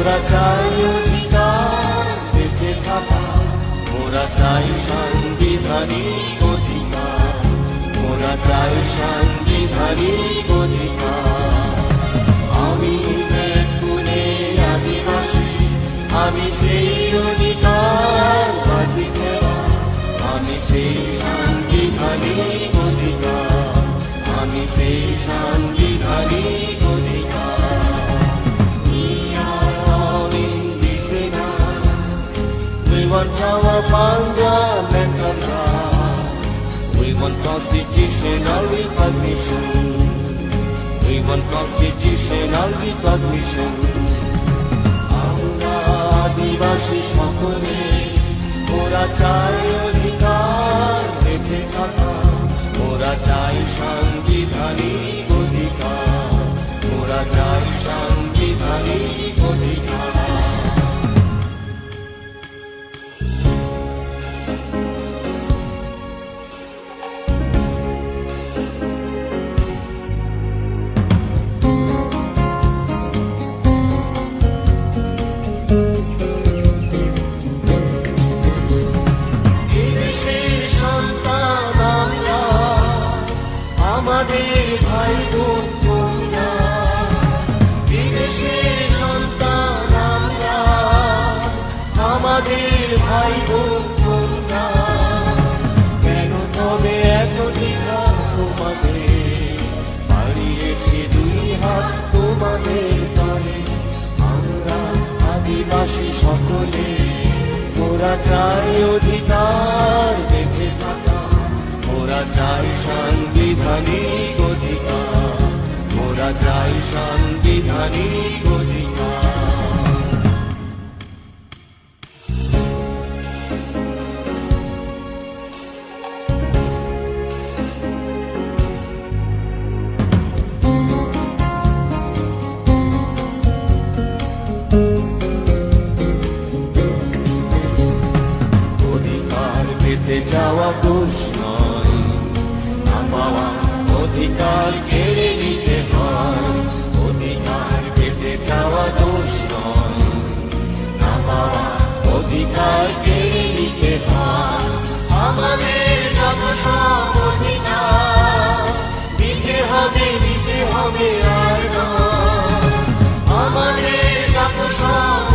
মোরা চাই অধিকার, বেঁচে থাকা। মোরা চাই সাংবিধানিক অধিকার। মোরা চাই সাংবিধানিক অধিকার। আমি ব্যাকুনে আদিবাসী, আমি সেই অধিকার বাজি খেলা। আমি সেই সাংবিধানিক অধিকার। আমি সেই সাংবিধানিক want constitutional recognition. We want constitutional recognition. আমরা আদিবাসী সকলে ওরা চাই সন্তান আমাদের ভাই কেন তবে দুই তরে আদিবাসী সকলে ওরা চাই অধিকার বেঁচে থাকা। ওরা চাই সাংবিধানিক অধিকার মোরা চাই সাংবিধানিক অধিকার। হবে দিতে হবে আর নয় আমাদের যত সব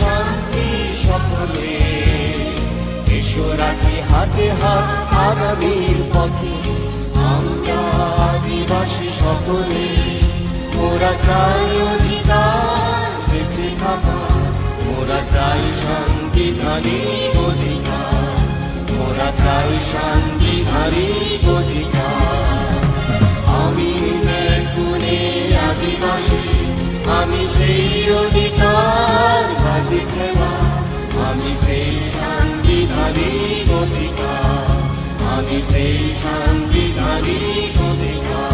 শান্তি হাতে হাত আগামীর পথে। আমরা আদিবাসী সকলে। ওরা থাকা। ওরা চাই সাংবিধানিক অধিকার ওরা চাই সাংবিধানিক অধিকার আমি মেঘুনে আদিবাসী আমি সেই অধিকার বাজি খেলা আমি সেই সাংবিধানিক অধিকার আমি সেই সাংবিধানিক অধিকার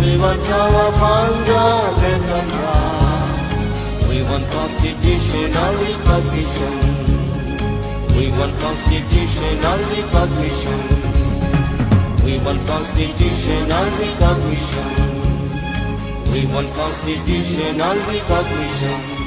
We want our fundamental rights. We want constitutional recognition. We want constitutional recognition. We want constitutional recognition. We want constitutional recognition.